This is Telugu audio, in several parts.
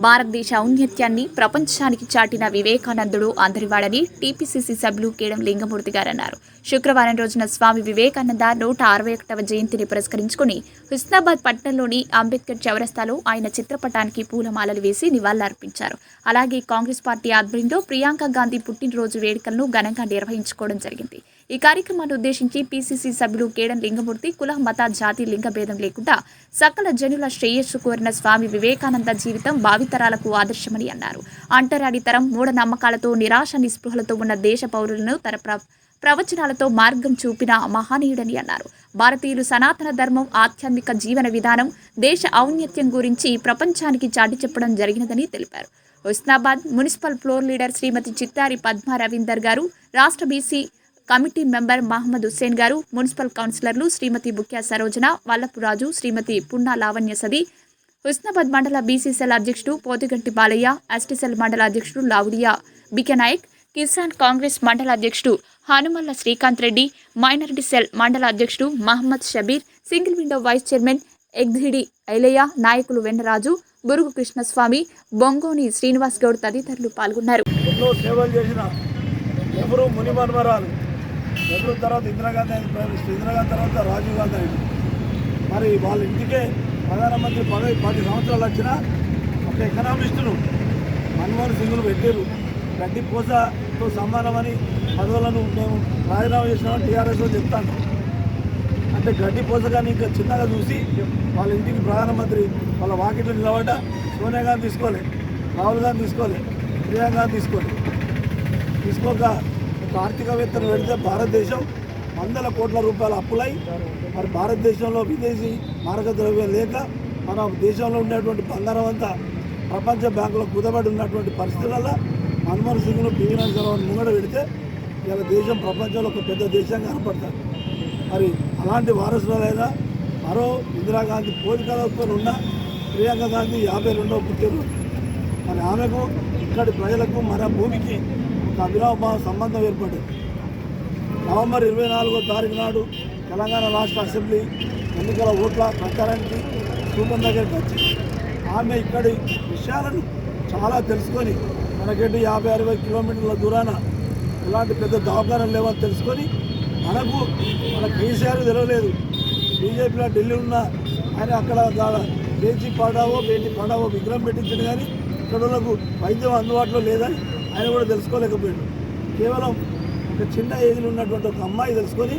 భారతదేశ ఔన్నత్యాన్ని ప్రపంచానికి చాటిన వివేకానందుడు అందరివాడని టీపీసీసీ సభ్యులు కేడం లింగమూర్తి గారు అన్నారు శుక్రవారం రోజున స్వామి వివేకానంద నూట అరవై ఒకటవ జయంతిని పురస్కరించుకుని హుస్నాబాద్ పట్టణంలోని అంబేద్కర్ చౌరస్తాలో ఆయన చిత్రపటానికి పూలమాలలు వేసి నివాళులర్పించారు. అలాగే కాంగ్రెస్ పార్టీ ఆధ్వర్యంలో ప్రియాంక గాంధీ పుట్టినరోజు వేడుకలను ఘనంగా నిర్వహించుకోవడం జరిగింది. ఈ కార్యక్రమాన్ని ఉద్దేశించి పీసీసీ సభ్యులు కేడం లింగమూర్తి కుల మత జాతి లింగ భేదం లేకుండా సకల జనుల శ్రేయస్సు కోరిన స్వామి వివేకానంద జీవితం భావితరాలకు ఆదర్శమని అన్నారు. అంటరాడి తరం మూఢనమ్మకాలతో నిరాశ నిస్పృహలతో ఉన్న దేశ పౌరులను తన ప్ర ప్రవచనాలతో మార్గం చూపిన మహనీయుడని అన్నారు. భారతీయులు సనాతన ధర్మం ఆధ్యాత్మిక జీవన విధానం దేశ ఔన్నత్యం గురించి ప్రపంచానికి చాటి చెప్పడం జరిగినదని తెలిపారు. Husnabad municipal floor leader Srimathi Chittari Padma Ravinder గారు రాష్ట్ర BC committee member Mohammed Hussain గారు మున్సిపల్ కౌన్సిలర్లు శ్రీమతి బుక్యా సరోజన వల్లపురాజు శ్రీమతి పున్నా లావణ్య సది హుస్నాబాద్ మండల బీసీసీఎల్ అధ్యక్షుడు పోతిగంటి బాలయ్య ఎస్టీసెల్ మండల అధ్యక్షుడు లావుడియా బికే నాయక్ కిసాన్ కాంగ్రెస్ మండల అధ్యక్షుడు హనుమల్ల శ్రీకాంత్ రెడ్డి మైనారిటీ సెల్ మండల అధ్యక్షుడు Mohammed Shabbir single window vice chairman Eggidi Ailaiah నాయకులు వెన్నరాజు బురుగు కృష్ణస్వామి బొంగోని శ్రీనివాస్ గౌడ్ తదితరులు పాల్గొన్నారు. ఎన్నో సేవలు చేసిన నెహ్రూ మునిమన్మరాలు? నెహ్రూ తర్వాత ఇందిరాగాంధీ ఆయన ప్రైమ్ మినిస్టర్ ఇందిరాగాంధీ తర్వాత రాజీవ్ గాంధీ ఆయన మరి వాళ్ళ ఇంటికే ప్రధానమంత్రి పదవి పది సంవత్సరాలు వచ్చినా ఒక ఎకనామిస్టును మన్మోహన్ సింగ్ను పెట్టారు గడ్డి పూసతో సమానమని పదవులను మేము రాజీనామా చేసినామని టీఆర్ఎస్లో చెప్తాను అంటే గడ్డి పూసగాని ఇంకా చిన్నగా చూసి వాళ్ళ ఇంటికి ప్రధానమంత్రి వాళ్ళ వాకిట్లు నిలబడ్డ సోనియా గాంధీ తీసుకోలే రాహుల్ గాంధీ తీసుకోలే ప్రియాంక గాంధీ తీసుకోలే. తీసుకోక ఒక ఆర్థికవేత్తను పెడితే భారతదేశం వందల కోట్ల రూపాయల అప్పులై మరి భారతదేశంలో విదేశీ మారక ద్రవ్యం లేక మన దేశంలో ఉండేటువంటి బంగారం అంతా ప్రపంచ బ్యాంకులో కుదబడి ఉన్నటువంటి పరిస్థితులలో మన్మోహన్ సింగ్ను పివి నరసింహరావు ముంగడ పెడితే ఇలా దేశం ప్రపంచంలో ఒక పెద్ద దేశంగా కనపడతారు మరి అలాంటి వారసులైనా మరో ఇందిరాగాంధీ పోలికలతో ఉన్న ప్రియాంక గాంధీ యాభై రెండవ పుట్టిన మరి ఆమెకు ఇక్కడి ప్రజలకు మన భూమికి అవినాభావ సంబంధం ఏర్పడింది. నవంబర్ ఇరవై నాలుగో తారీఖు నాడు తెలంగాణ రాష్ట్ర అసెంబ్లీ ఎన్నికల ఓట్ల ప్రచారానికి సూపర్ దగ్గరికి వచ్చి ఆమె ఇక్కడి విషయాలను చాలా తెలుసుకొని మనకంటే యాభై అరవై కిలోమీటర్ల దూరాన ఎలాంటి పెద్ద దవాఖానాలు లేవని తెలుసుకొని మనకు మన కేసీఆర్ తెలవలేదు. బీజేపీలో ఢిల్లీ ఉన్న ఆయన అక్కడ బేటీ బేచి పడావో బేటి పడావో విగ్రహం పెట్టించాడు కానీ ఇక్కడ వాళ్ళకు వైద్యం అందుబాటులో లేదని ఆయన కూడా తెలుసుకోలేకపోయాడు. కేవలం ఒక చిన్న ఏజ్లో ఉన్నటువంటి ఒక అమ్మాయి తెలుసుకొని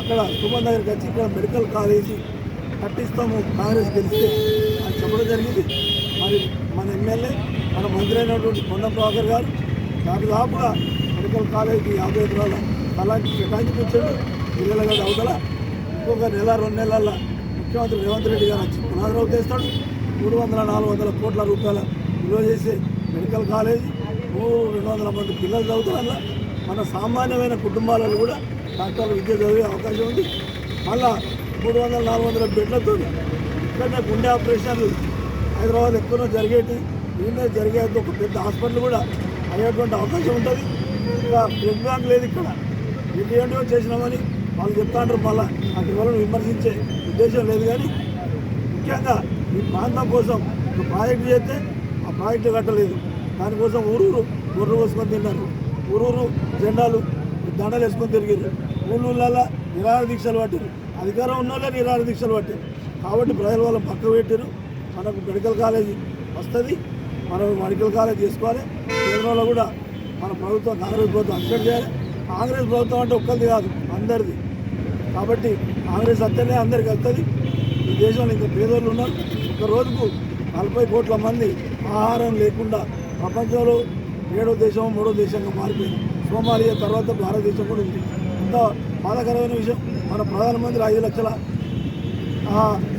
అక్కడ సుమన్ దగ్గరికి వచ్చి ఇక్కడ మెడికల్ కాలేజీ కట్టిస్తాము కాంగ్రెస్ తెలిస్తే అని చెప్పడం జరిగింది. మరి మన ఎమ్మెల్యే మన మంత్రి అయినటువంటి కొండ ప్రభాకర్ గారు దాదాపుగా మెడికల్ కాలేజీకి యాభై ఎకరాల స్థలానికి కేటాయించుకొచ్చాడు పిల్లల గది అవతల ఇంకొక నెల రెండు నెలల ముఖ్యమంత్రి రేవంత్ రెడ్డి గారు వచ్చి పునాదిరావు చేస్తాడు. మూడు వందల నాలుగు వందల కోట్ల రూపాయల విలువ చేసే మెడికల్ కాలేజీ రెండు వందల మంది పిల్లలు చదువుతారన్న మన సామాన్యమైన కుటుంబాలలో కూడా డాక్టర్లు విద్య చదివే అవకాశం ఉంది. మళ్ళా మూడు వందల నాలుగు వందల బెడ్లతో ఇక్కడనే గుండె ఆపరేషన్లు హైదరాబాద్ ఎక్కువ జరిగేటి ఈయనే జరిగేది ఒక పెద్ద హాస్పిటల్ కూడా అయ్యేటువంటి అవకాశం ఉంటుంది. ఇంకా బ్లడ్ బ్యాంక్ లేదు ఇక్కడ. ఏంటో చేసినామని వాళ్ళు చెప్తా ఉంటారు మళ్ళీ. అటు వాళ్ళని విమర్శించే ఉద్దేశం లేదు కానీ ముఖ్యంగా ఈ ప్రాంతం కోసం ఒక ప్రాజెక్టు చేస్తే ఆ ప్రాజెక్టు కట్టలేదు. దానికోసం ఊరూరు గొర్రెలు వేసుకొని తిన్నారు. ఊరూరు జెండాలు దండలు వేసుకొని తిరిగారు ఊళ్ళల్లో నిరాహార దీక్షలు పట్టారు అధికారం ఉన్న వాళ్ళే నిరాహార దీక్షలు పట్టారు కాబట్టి ప్రజల వాళ్ళు పక్క పెట్టారు మనకు మెడికల్ కాలేజీ వస్తుంది. మనం మెడికల్ కాలేజ్ చేసుకోవాలి. కేంద్రంలో కూడా మన ప్రభుత్వం కాంగ్రెస్ ప్రభుత్వం అక్సెప్ట్ చేయాలి. కాంగ్రెస్ ప్రభుత్వం అంటే ఒక్కరిది కాదు అందరిది. కాబట్టి కాంగ్రెస్ అత్తనే అందరికి వస్తుంది ఈ దేశంలో ఇంకా పేదోళ్ళు ఉన్నారు. ఒక రోజుకు నలభై కోట్ల మంది ఆహారం లేకుండా ప్రపంచంలో ఏడో దేశం మూడో దేశంగా మారిపోయింది. సోమాలియా తర్వాత భారతదేశం కూడా ఉంది. ఎంత బాధాకరమైన విషయం. మన ప్రధానమంత్రి ఐదు లక్షల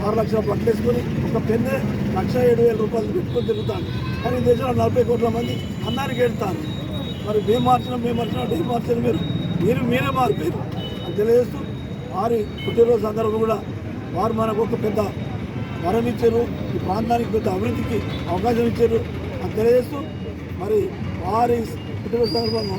ఆరు లక్షల పట్లేసుకొని వేసుకొని ఒక పెన్నే లక్ష ఏడు వేల రూపాయలు పెట్టుకొని తిరుగుతాను కానీ దేశంలో నలభై కోట్ల మంది అన్నానికి ఏడుతారు మరి మేము మార్చినాం మేము మార్చినాం డే మార్చిన మీరు. మీరు మీరే మారిపోయారు. అని తెలియజేస్తూ వారి పుట్టినరోజు సందర్భం కూడా వారు మనకు ఒక పెద్ద వరం ఇచ్చారు. ఈ ప్రాంతానికి పెద్ద అభివృద్ధికి అవకాశం ఇచ్చారు. తెలియజేస్తూ మరి వారి కుటుంబ సందర్భంగా